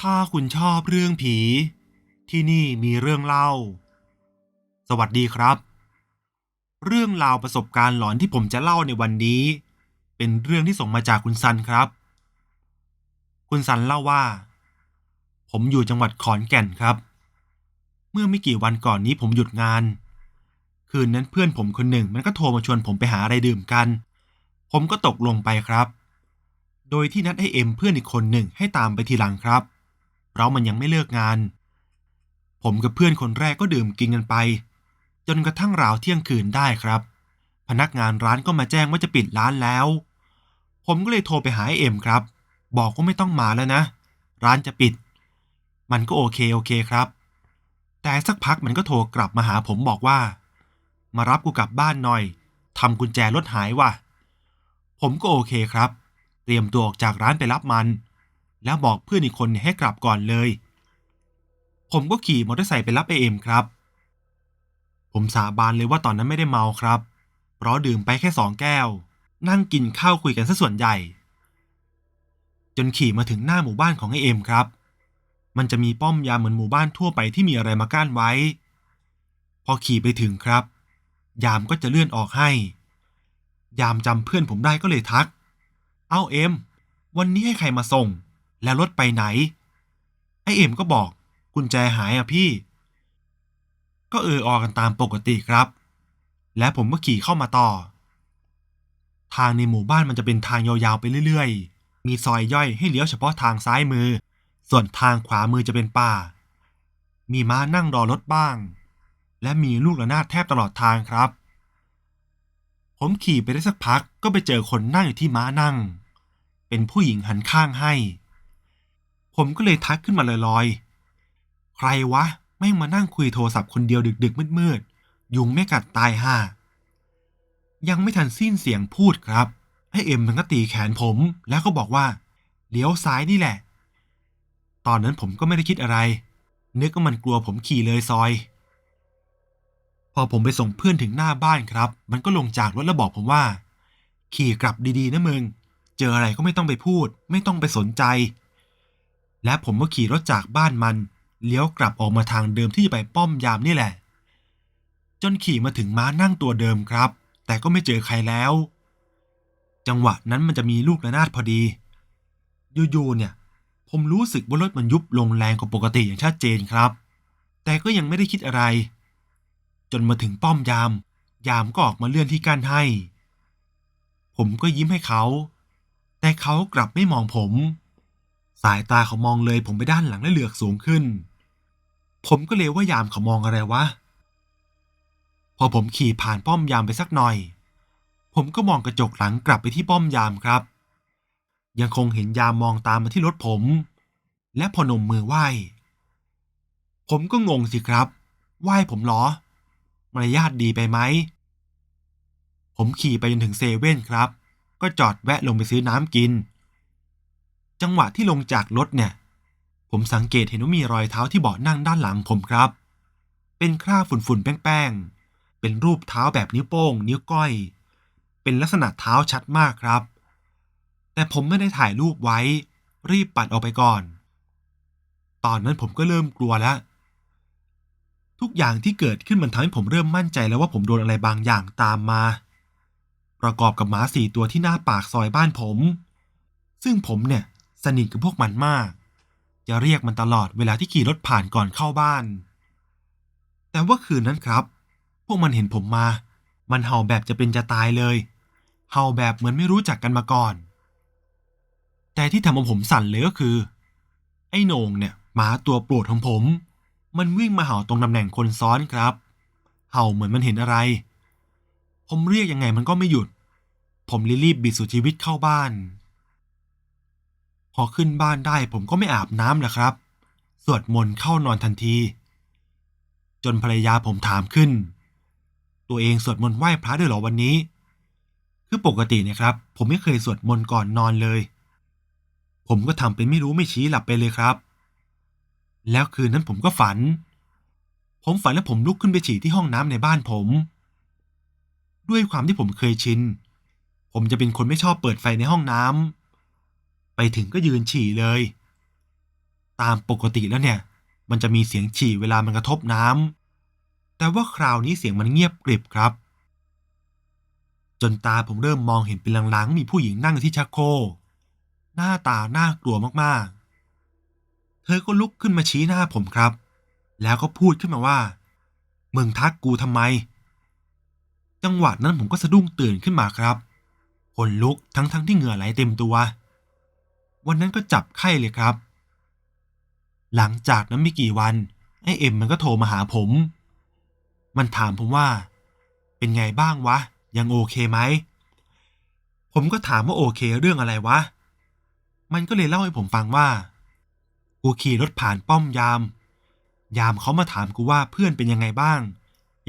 ถ้าคุณชอบเรื่องผี ที่นี่มีเรื่องเล่า สวัสดีครับ เรื่องราวประสบการณ์หลอนที่ผมจะเล่าในวันนี้ เป็นเรื่องที่ส่งมาจากคุณซันครับ คุณซันเล่าว่า ผมอยู่จังหวัดขอนแก่นครับ เมื่อไม่กี่วันก่อนนี้ผมหยุดงาน คืนนั้นเพื่อนผมคนหนึ่งมันก็โทรมาชวนผมไปหาอะไรดื่มกัน ผมก็ตกลงไปครับ โดยที่นัดให้เอ็มเพื่อนอีกคนหนึ่งให้ตามไปทีหลังครับ เรามันยังไม่เลิกงาน ผมกับเพื่อนคนแรกก็ดื่มกินกันไป จนกระทั่งราวเที่ยงคืนได้ครับ พนักงานร้านก็มาแจ้งว่าจะปิดร้านแล้ว ผมก็เลยโทรไปหาไอเอ็มครับ บอกว่าไม่ต้องมาแล้วนะ ร้านจะปิด มันก็โอเคโอเคครับ แต่สักพักมันก็โทรกลับมาหาผมบอกว่า มารับกูกลับบ้านหน่อยทำกุญแจรถหายว่ะ ผมก็โอเคครับ เตรียมตัวออกจากร้านไปรับมัน แล้วบอกเพื่อนอีกคนให้กลับก่อนเลย ผมก็ขี่มอเตอร์ไซค์ไปรับไอเอ็มครับ ผมสาบานเลยว่าตอนนั้นไม่ได้เมาครับ เพราะดื่มไปแค่สองแก้ว นั่งกินข้าวคุยกันซะส่วนใหญ่ จนขี่มาถึงหน้าหมู่บ้านของไอเอ็มครับ มันจะมีป้อมยามเหมือนหมู่บ้านทั่วไปที่มีอะไรมากั้นไว้ พอขี่ไปถึงครับ ยามก็จะเลื่อนออกให้ ยามจำเพื่อนผมได้ก็เลยทัก เอ้าเอ็มวันนี้ให้ใครมาส่ง แล้วรถไปไหน ไอเอ็มก็บอกกุญแจหายอะพี่ ก็เออออกันตามปกติครับ และผมก็ขี่เข้ามาต่อ ทางในหมู่บ้านมันจะเป็นทางยาวๆไปเรื่อยๆ มีซอยย่อยให้เลี้ยวเฉพาะทางซ้ายมือ ส่วนทางขวามือจะเป็นป่า มีม้านั่งรอรถบ้าง และมีลูกระนาดแทบตลอดทางครับ ผมขี่ไปได้สักพักก็ไปเจอคนนั่งอยู่ที่ม้านั่ง เป็นผู้หญิงหันข้างให้ ผมก็เลยทักขึ้นมาลอยๆ ใครวะ ไม่มานั่งคุยโทรศัพท์คนเดียวดึกๆ มืดๆ ยุงไม่กัดตายห่า ยังไม่ทันสิ้นเสียงพูดครับให้เอ็มมันก็ตีแขนผม แล้วก็บอกว่า เลี้ยวซ้ายนี่แหละ ตอนนั้นผมก็ไม่ได้คิดอะไร นึกว่ามันกลัวผมขี่เลยซอย พอผมไปส่งเพื่อนถึงหน้าบ้านครับ มันก็ลงจากรถแล้วบอกผมว่า ขี่กลับดีๆนะมึง เจออะไรก็ไม่ต้องไปพูด ไม่ต้องไปสนใจ และผมก็ขี่รถจากบ้านมัน เลี้ยวกลับออกมาทางเดิมที่จะไปป้อมยามนี่แหละ จนขี่มาถึงม้านั่งตัวเดิมครับ แต่ก็ไม่เจอใครแล้ว จังหวะนั้นมันจะมีลูกระนาดพอดีอยู่ๆเนี่ย ผมรู้สึกว่ารถมันยุบลงแรงกว่าปกติอย่างชัดเจนครับ แต่ก็ยังไม่ได้คิดอะไร จนมาถึงป้อมยาม ยามก็ออกมาเลื่อนที่กั้นให้ ผมก็ยิ้มให้เขา แต่เขากลับไม่มองผม สายตาเขามองเลยผมไปด้านหลังและเหลือกสูงขึ้น ผมก็เลยว่ายามเขามองอะไรวะ พอผมขี่ผ่านป้อมยามไปสักหน่อย ผมก็มองกระจกหลังกลับไปที่ป้อมยามครับ ยังคงเห็นยามมองตามมาที่รถผม และพอนมมือไหว้ ผมก็งงสิครับ ไหว้ผมเหรอ มารยาทดีไปไหม ผมขี่ไปจนถึงเซเว่นครับ ก็จอดแวะลงไปซื้อน้ำกิน จังหวะที่ลงจากรถเนี่ย ผมสังเกตเห็นว่ามีรอยเท้าที่เบาะนั่งด้านหลังผมครับ เป็นคราบฝุ่นๆแป้งๆ เป็นรูปเท้าแบบนิ้วโป้ง นิ้วก้อย เป็นลักษณะเท้าชัดมากครับ แต่ผมไม่ได้ถ่ายรูปไว้ รีบปัดออกไปก่อน ตอนนั้นผมก็เริ่มกลัวแล้ว ทุกอย่างที่เกิดขึ้นมันทำให้ผมเริ่มมั่นใจแล้วว่าผมโดนอะไรบางอย่างตามมา ประกอบกับหมาสี่ตัวที่หน้าปากซอยบ้านผม ซึ่งผมเนี่ย สนิทกับพวกมันมาก จะเรียกมันตลอดเวลาที่ขี่รถผ่านก่อนเข้าบ้าน แต่ว่าคืนนั้นครับ พวกมันเห็นผมมา มันเห่าแบบจะเป็นจะตายเลย เห่าแบบเหมือนไม่รู้จักกันมาก่อน แต่ที่ทำเอาผมสั่นเลยก็คือ ไอ้โหน่งเนี่ยหมาตัวโปรดของผม มันวิ่งมาเห่าตรงตำแหน่งคนซ้อนครับ เห่าเหมือนมันเห็นอะไร ผมเรียกยังไงมันก็ไม่หยุด ผมรีบบิดสุดชีวิตเข้าบ้าน พอขึ้นบ้านได้ผมก็ไม่อาบน้ำแหละครับ สวดมนต์เข้านอนทันที จนภรรยาผมถามขึ้น ตัวเองสวดมนต์ไหว้พระด้วยเหรอวันนี้ คือปกติเนี่ยครับ ผมไม่เคยสวดมนต์ก่อนนอนเลย ผมก็ทำเป็นไม่รู้ไม่ชี้หลับไปเลยครับ แล้วคืนนั้นผมก็ฝัน ผมฝันแล้วผมลุกขึ้นไปฉี่ที่ห้องน้ำในบ้านผม ด้วยความที่ผมเคยชิน ผมจะเป็นคนไม่ชอบเปิดไฟในห้องน้ำ ไปถึงก็ยืนฉี่เลย ตามปกติแล้วเนี่ย มันจะมีเสียงฉี่เวลามันกระทบน้ำแต่ว่าคราวนี้เสียงมันเงียบกริบครับ จนตาผมเริ่มมองเห็นเป็นลางๆ มีผู้หญิงนั่งอยู่ที่ชักโครกหน้าตาน่ากลัวมากๆ เธอก็ลุกขึ้นมาชี้หน้าผมครับ แล้วก็พูดขึ้นมาว่ามึงทักกูทำไม จังหวะนั้นผมก็สะดุ้งตื่นขึ้นมาครับขนลุกทั้งๆทที่เหงื่อไหลเต็มตัว วันนั้นก็จับไข้เลยครับ หลังจากนั้นไม่กี่วัน ไอเอ็มมันก็โทรมาหาผม มันถามผมว่า เป็นไงบ้างวะ ยังโอเคไหม ผมก็ถามว่าโอเคเรื่องอะไรวะ มันก็เลยเล่าให้ผมฟังว่ากูขี่รถผ่านป้อมยาม ยามเขามาถามกูว่าเพื่อนเป็นยังไงบ้าง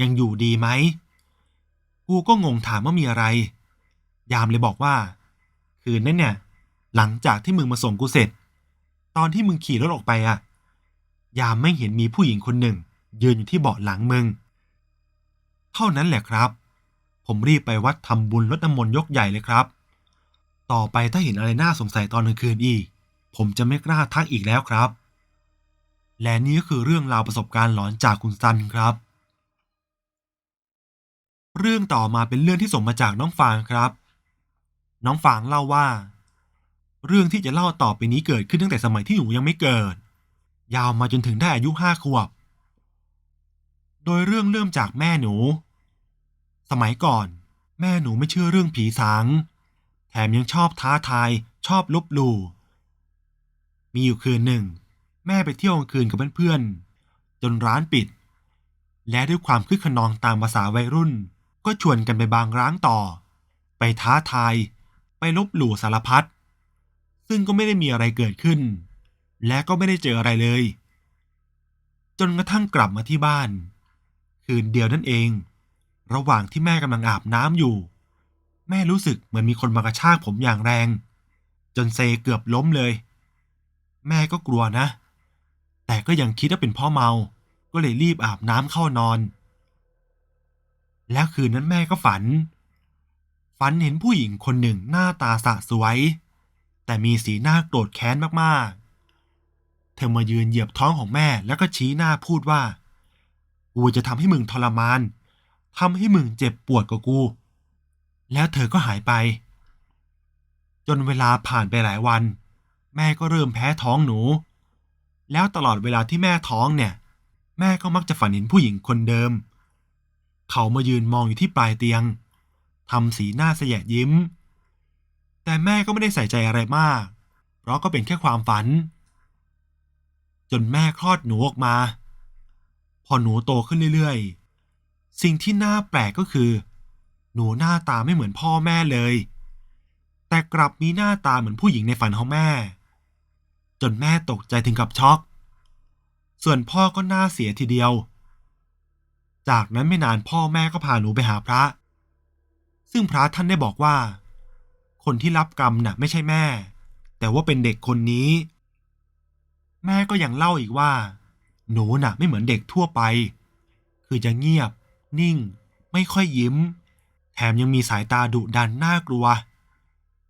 ยังอยู่ดีไหม กูก็งงถามว่ามีอะไร ยามเลยบอกว่า คืนนั้นเนี่ย หลังจากที่มึงมาส่งกูเสร็จ ตอนที่มึงขี่รถออกไปอะยามไม่เห็นมีผู้หญิงคนหนึ่ง ยืนอยู่ที่เบาะหลังมึง เท่านั้นแหละครับ ผมรีบไปวัดทำบุญลดน้ำมนต์ยกใหญ่เลยครับ ต่อไปถ้าเห็นอะไรน่าสงสัยตอนกลางคืนอีก ผมจะไม่กล้าทักอีกแล้วครับ และนี่ก็คือเรื่องราวประสบการณ์หลอนจากคุณซันครับ เรื่องต่อมาเป็นเรื่องที่ส่งมาจากน้องฟางครับ น้องฟางเล่าว่า เรื่องที่จะเล่าต่อไปนี้เกิดขึ้นตั้งแต่สมัยที่หนูยังไม่เกิด ยาวมาจนถึงได้อายุห้าขวบ โดยเรื่องเริ่มจากแม่หนู สมัยก่อน แม่หนูไม่เชื่อเรื่องผีสาง แถมยังชอบท้าทาย ชอบลบหลู่ มีอยู่คืนหนึ่ง แม่ไปเที่ยวกลางคืนกับเพื่อนๆ จนร้านปิด และด้วยความคึกขนองตามภาษาวัยรุ่น ก็ชวนกันไปบางร้างต่อ ไปท้าทาย ไปลบหลู่สารพัด ซึ่งก็ไม่ได้มีอะไรเกิดขึ้น และก็ไม่ได้เจออะไรเลย จนกระทั่งกลับมาที่บ้าน คืนเดียวนั่นเอง ระหว่างที่แม่กำลังอาบน้ำอยู่ แม่รู้สึกเหมือนมีคนมากระชากผมอย่างแรง จนเซเกือบล้มเลย แม่ก็กลัวนะ แต่ก็ยังคิดว่าเป็นพ่อเมา ก็เลยรีบอาบน้ำเข้านอน แล้วคืนนั้นแม่ก็ฝัน ฝันเห็นผู้หญิงคนหนึ่งหน้าตาสะสวย แต่มีสีหน้าโกรธแค้นมากๆ เธอมายืนเหยียบท้องของแม่แล้วก็ชี้หน้าพูดว่า กูจะทำให้มึงทรมานทำให้มึงเจ็บปวดกว่ากู แล้วเธอก็หายไป จนเวลาผ่านไปหลายวัน แม่ก็เริ่มแพ้ท้องหนู แล้วตลอดเวลาที่แม่ท้องเนี่ย แม่ก็มักจะฝันเห็นผู้หญิงคนเดิม เขามายืนมองอยู่ที่ปลายเตียงทำสีหน้าเสยะยิ้ม แต่แม่ก็ไม่ได้ใส่ใจอะไรมาก เพราะก็เป็นแค่ความฝัน จนแม่คลอดหนูออกมา พอหนูโตขึ้นเรื่อยๆ สิ่งที่น่าแปลกก็คือ หนูหน้าตาไม่เหมือนพ่อแม่เลย แต่กลับมีหน้าตาเหมือนผู้หญิงในฝันของแม่ จนแม่ตกใจถึงกับช็อก ส่วนพ่อก็น่าเสียทีเดียว จากนั้นไม่นานพ่อแม่ก็พาหนูไปหาพระ ซึ่งพระท่านได้บอกว่า คนที่รับกรรมน่ะไม่ใช่แม่ แต่ว่าเป็นเด็กคนนี้ แม่ก็ยังเล่าอีกว่า หนูน่ะไม่เหมือนเด็กทั่วไป คือจะเงียบ นิ่ง ไม่ค่อยยิ้ม แถมยังมีสายตาดุดันน่ากลัว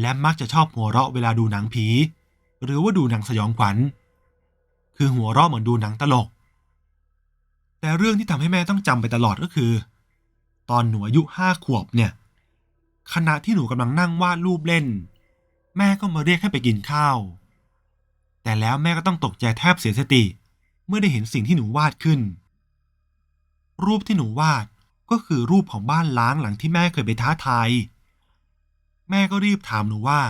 และมักจะชอบหัวเราะเวลาดูหนังผี หรือว่าดูหนังสยองขวัญ คือหัวเราะเหมือนดูหนังตลก แต่เรื่องที่ทำให้แม่ต้องจำไปตลอดก็คือ ตอนหนูอายุห้าขวบเนี่ย ขณะที่หนูกำลังนั่งวาดรูปเล่น แม่ก็มาเรียกให้ไปกินข้าว แต่แล้วแม่ก็ต้องตกใจแทบเสียสติ เมื่อได้เห็นสิ่งที่หนูวาดขึ้น รูปที่หนูวาดก็คือรูปของบ้านล้างหลังที่แม่เคยไปท้าทายแม่ก็รีบถามหนูว่า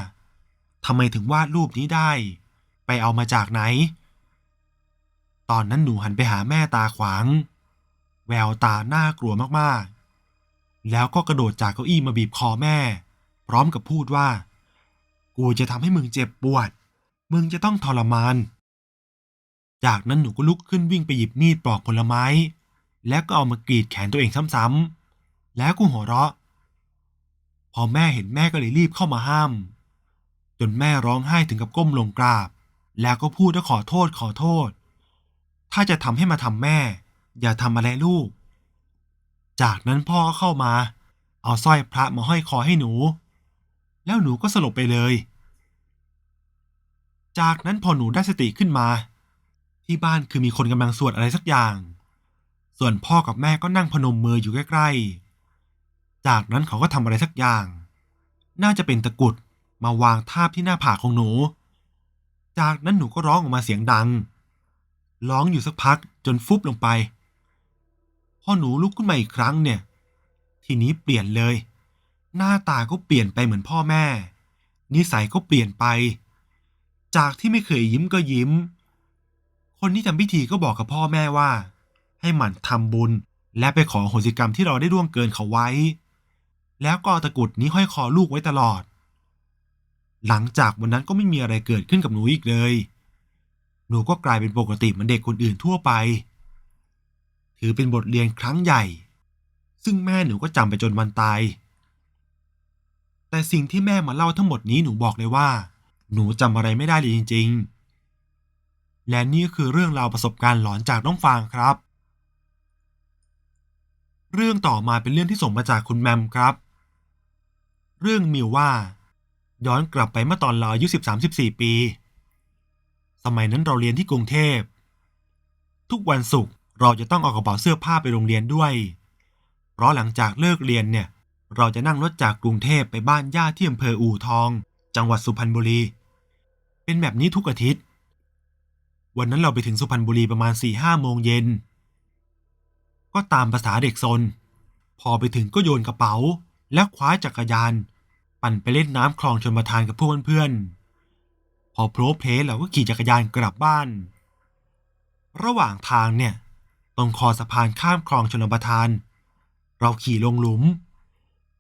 ทำไมถึงวาดรูปนี้ได้ ไปเอามาจากไหน ตอนนั้นหนูหันไปหาแม่ตาขวาง แววตาน่ากลัวมาก แล้วก็กระโดดจากเก้าอี้มาบีบคอแม่ พร้อมกับพูดว่า กูจะทำให้มึงเจ็บปวด มึงจะต้องทรมาน จากนั้นหนูก็ลุกขึ้นวิ่งไปหยิบมีดปลอกผลไม้ แล้วก็เอามากรีดแขนตัวเองซ้ำๆแล้วก็หัวเราะ พอแม่เห็นแม่ก็เลยรีบเข้ามาห้าม จนแม่ร้องไห้ถึงกับก้มลงกราบ แล้วก็พูดว่าขอโทษขอโทษ ถ้าจะทำให้มาทำแม่ อย่าทำอะไรลูก จากนั้นพ่อก็เข้ามา เอาสร้อยพระมาห้อยคอให้หนู แล้วหนูก็สลบไปเลย จากนั้นพอหนูได้สติขึ้นมา ที่บ้านคือมีคนกำลังสวดอะไรสักอย่าง ส่วนพ่อกับแม่ก็นั่งพนมมืออยู่ใกล้ๆ จากนั้นเขาก็ทำอะไรสักอย่าง น่าจะเป็นตะกุดมาวางทาบที่หน้าผากของหนู จากนั้นหนูก็ร้องออกมาเสียงดัง ร้องอยู่สักพักจนฟุบลงไป พอหนูลุกขึ้นมาอีกครั้งเนี่ย ทีนี้เปลี่ยนเลย หน้าตาก็เปลี่ยนไปเหมือนพ่อแม่ นิสัยก็เปลี่ยนไป จากที่ไม่เคยยิ้มก็ยิ้ม คนที่ทำพิธีก็บอกกับพ่อแม่ว่า ให้หมั่นทำบุญและไปขอโหสิกรรมที่เราได้ร่วงเกินเขาไว้ แล้วก็ตะกรุดนี้ห้อยคอลูกไว้ตลอด หลังจากวันนั้นก็ไม่มีอะไรเกิดขึ้นกับหนูอีกเลย หนูก็กลายเป็นปกติเหมือนเด็กคนอื่นทั่วไป ถือเป็นบทเรียนครั้งใหญ่ ซึ่งแม่หนูก็จำไปจนวันตาย แต่สิ่งที่แม่มาเล่าทั้งหมดนี้หนูบอกเลยว่า หนูจำอะไรไม่ได้เลยจริง ๆ และนี่คือเรื่องราวประสบการณ์หลอนจากน้องฟางครับ เรื่องต่อมาเป็นเรื่องที่ส่งมาจากคุณแมมครับ เรื่องมิวว่า ย้อนกลับไปเมื่อตอนเราอายุ13-14 ปี สมัยนั้นเราเรียนที่กรุงเทพ ทุกวันศุกร์ เราจะต้องเอากระเป๋าเสื้อผ้าไปโรงเรียนด้วย เพราะหลังจากเลิกเรียนเนี่ยเราจะนั่งรถจากกรุงเทพไปบ้านญาที่อำเภออู่ทอง จังหวัดสุพรรณบุรี เป็นแบบนี้ทุกอาทิตย์ วันนั้นเราไปถึงสุพรรณบุรีประมาณ4ี่ห้าโมงเย็น ก็ตามภาษาเด็กซน พอไปถึงก็โยนกระเป๋า และคว้าจักรยาน ปั่นไปเล่นน้ำคลองชนประทานกับพวกเพื่อนๆพอโพลเพลเราก็ขี่จักรยานกลับบ้าน ระหว่างทางเนี่ย ตรงคอสะพานข้ามคลองชนประทาน เราขี่ลงหลุม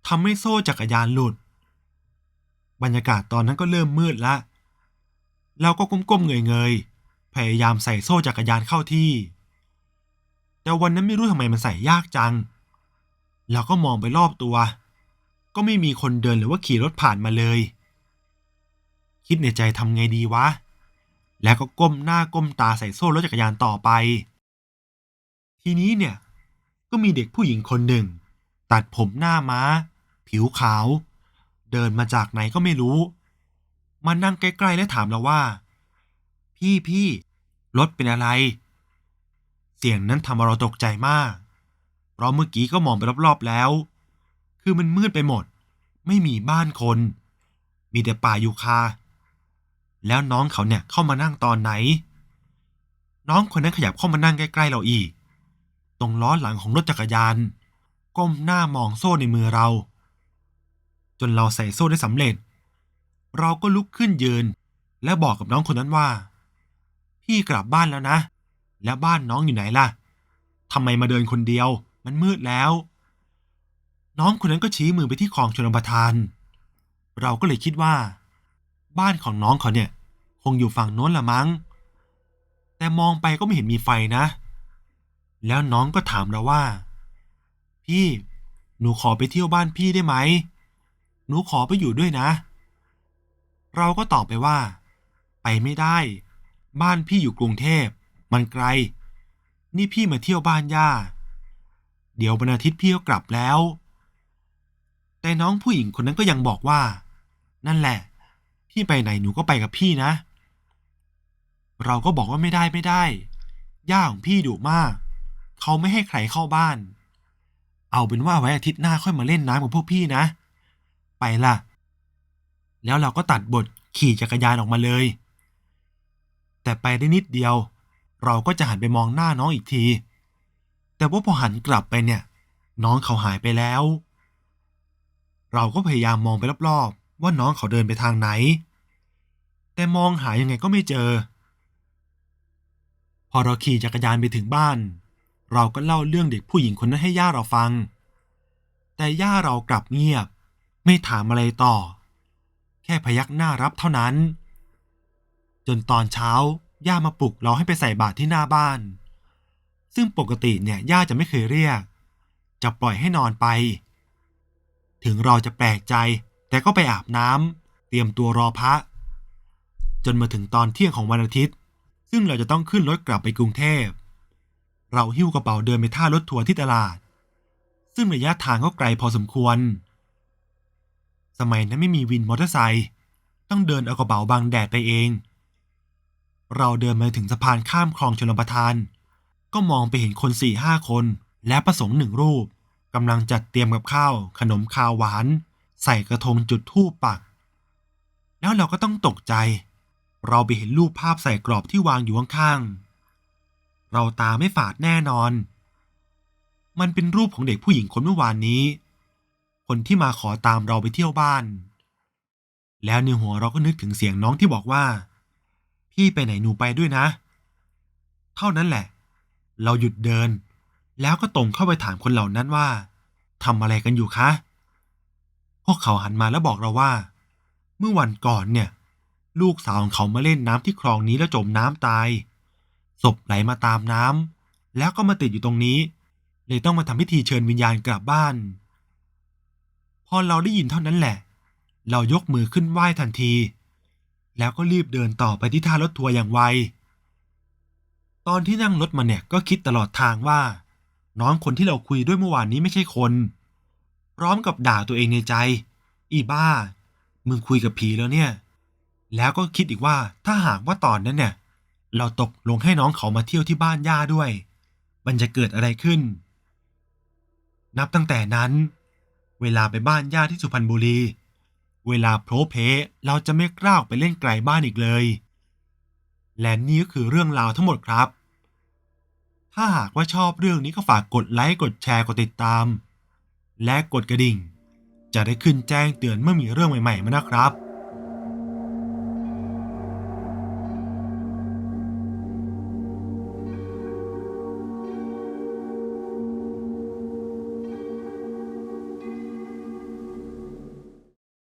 ทำให้โซ่จักรยานหลุด บรรยากาศตอนนั้นก็เริ่มมืดละ เราก็ก้มๆเงยๆ พยายามใส่โซ่จักรยานเข้าที่ แต่วันนั้นไม่รู้ทำไมมันใส่ยากจัง เราก็มองไปรอบตัว ก็ไม่มีคนเดินหรือว่าขี่รถผ่านมาเลย คิดในใจทำไงดีวะ แล้วก็ก้มหน้าก้มตาใส่โซ่รถจักรยานต่อไป ทีนี้เนี่ยก็มีเด็กผู้หญิงคนหนึ่ง ตัดผมหน้าม้า ผิวขาว เดินมาจากไหนก็ไม่รู้ มานั่งใกล้ๆและถามเราว่า พี่พี่รถเป็นอะไร เสียงนั้นทำเราตกใจมาก เพราะเมื่อกี้ก็มองไปรอบๆแล้ว คือมันมืดไปหมด ไม่มีบ้านคน มีแต่ป่าอยู่คา แล้วน้องเขาเนี่ยเข้ามานั่งตอนไหน น้องคนนั้นขยับเข้ามานั่งใกล้ๆเราอีก ตรงล้อหลังของรถจักรยาน ก้มหน้ามองโซ่ในมือเรา จนเราใส่โซ่ได้สำเร็จ เราก็ลุกขึ้นยืน และบอกกับน้องคนนั้นว่า พี่กลับบ้านแล้วนะ แล้วบ้านน้องอยู่ไหนล่ะทำไมมาเดินคนเดียว มันมืดแล้ว น้องคนนั้นก็ชี้มือไปที่คลองชลประทาน เราก็เลยคิดว่า บ้านของน้องเขาเนี่ย คงอยู่ฝั่งโน้นละมั้ง แต่มองไปก็ไม่เห็นมีไฟนะ แล้วน้องก็ถามเราว่า พี่หนูขอไปเที่ยวบ้านพี่ได้ไหม หนูขอไปอยู่ด้วยนะ เราก็ตอบไปว่า ไปไม่ได้ บ้านพี่อยู่กรุงเทพ มันไกล นี่พี่มาเที่ยวบ้านย่า เดี๋ยววันอาทิตย์พี่ก็กลับแล้ว แต่น้องผู้หญิงคนนั้นก็ยังบอกว่า นั่นแหละ พี่ไปไหนหนูก็ไปกับพี่นะ เราก็บอกว่าไม่ได้ไม่ได้ ย่าของพี่ดุมาก เขาไม่ให้ใครเข้าบ้าน เอาเป็นว่าไว้อาทิตย์หน้าค่อยมาเล่นน้ำกับพวกพี่นะ ไปล่ะ แล้วเราก็ตัดบทขี่จักรยานออกมาเลย แต่ไปได้นิดเดียว เราก็จะหันไปมองหน้าน้องอีกที แต่ว่าพอหันกลับไปเนี่ย น้องเขาหายไปแล้ว เราก็พยายามมองไปรอบๆ ว่าน้องเขาเดินไปทางไหน แต่มองหายังไงก็ไม่เจอพอเราขี่จักรยานไปถึงบ้าน เราก็เล่าเรื่องเด็กผู้หญิงคนนั้นให้ย่าเราฟัง แต่ย่าเรากลับเงียบ ไม่ถามอะไรต่อ แค่พยักหน้ารับเท่านั้น จนตอนเช้าย่ามาปลุกเราให้ไปใส่บาตรที่หน้าบ้าน ซึ่งปกติเนี่ยย่าจะไม่เคยเรียก จะปล่อยให้นอนไป ถึงเราจะแปลกใจ แต่ก็ไปอาบน้ำเตรียมตัวรอพระ จนมาถึงตอนเที่ยงของวันอาทิตย์ ซึ่งเราจะต้องขึ้นรถกลับไปกรุงเทพ เราหิ้วกระเป๋าเดินไปท่ารถทัวร์ที่ตลาด ซึ่งระยะทางก็ไกลพอสมควร สมัยนั้นไม่มีวินมอเตอร์ไซค์ต้องเดินเอากระเป๋าบังแดดไปเอง เราเดินมาถึงสะพานข้ามคลองชลประทาน ก็มองไปเห็นคนสี่ห้าคน และประสงค์หนึ่งรูปกำลังจัดเตรียมกับข้าว ขนมคาวหวาน ใส่กระทงจุดธูปปัก แล้วเราก็ต้องตกใจ เราไปเห็นรูปภาพใส่กรอบที่วางอยู่ข้างๆ เราตาไม่ฝาดแน่นอน มันเป็นรูปของเด็กผู้หญิงคนเมื่อวานนี้ คนที่มาขอตามเราไปเที่ยวบ้าน แล้วในหัวเราก็นึกถึงเสียงน้องที่บอกว่า พี่ไปไหนหนูไปด้วยนะ เท่านั้นแหละ เราหยุดเดิน แล้วก็ตรงเข้าไปถามคนเหล่านั้นว่าทำอะไรกันอยู่คะ พวกเขาหันมาแล้วบอกเราว่า เมื่อวันก่อนเนี่ย ลูกสาวของเขามาเล่นน้ำที่คลองนี้แล้วจมน้ำตาย ศพไหลมาตามน้ำแล้วก็มาติดอยู่ตรงนี้ เลยต้องมาทำพิธีเชิญวิญญาณกลับบ้าน พอเราได้ยินเท่านั้นแหละ เรายกมือขึ้นไหว้ทันที แล้วก็รีบเดินต่อไปที่ท่ารถทัวร์อย่างไว ตอนที่นั่งรถมาเนี่ยก็คิดตลอดทางว่า น้องคนที่เราคุยด้วยเมื่อวานนี้ไม่ใช่คน พร้อมกับด่าตัวเองในใจ อีบ้า มึงคุยกับผีแล้วเนี่ย แล้วก็คิดอีกว่าถ้าหากว่าตอนนั้นเนี่ย เราตกลงให้น้องเขามาเที่ยวที่บ้านย่าด้วย มันจะเกิดอะไรขึ้น นับตั้งแต่นั้น เวลาไปบ้านย่าที่สุพรรณบุรี เวลาโพลเพเราจะไม่กล้าออกไปเล่นไกลบ้านอีกเลย และนี่ก็คือเรื่องราวทั้งหมดครับ ถ้าหากว่าชอบเรื่องนี้ก็ฝากกดไลค์ กดแชร์ กดติดตาม และกดกระดิ่ง จะได้ขึ้นแจ้งเตือนเมื่อมีเรื่องใหม่ๆมานะครับ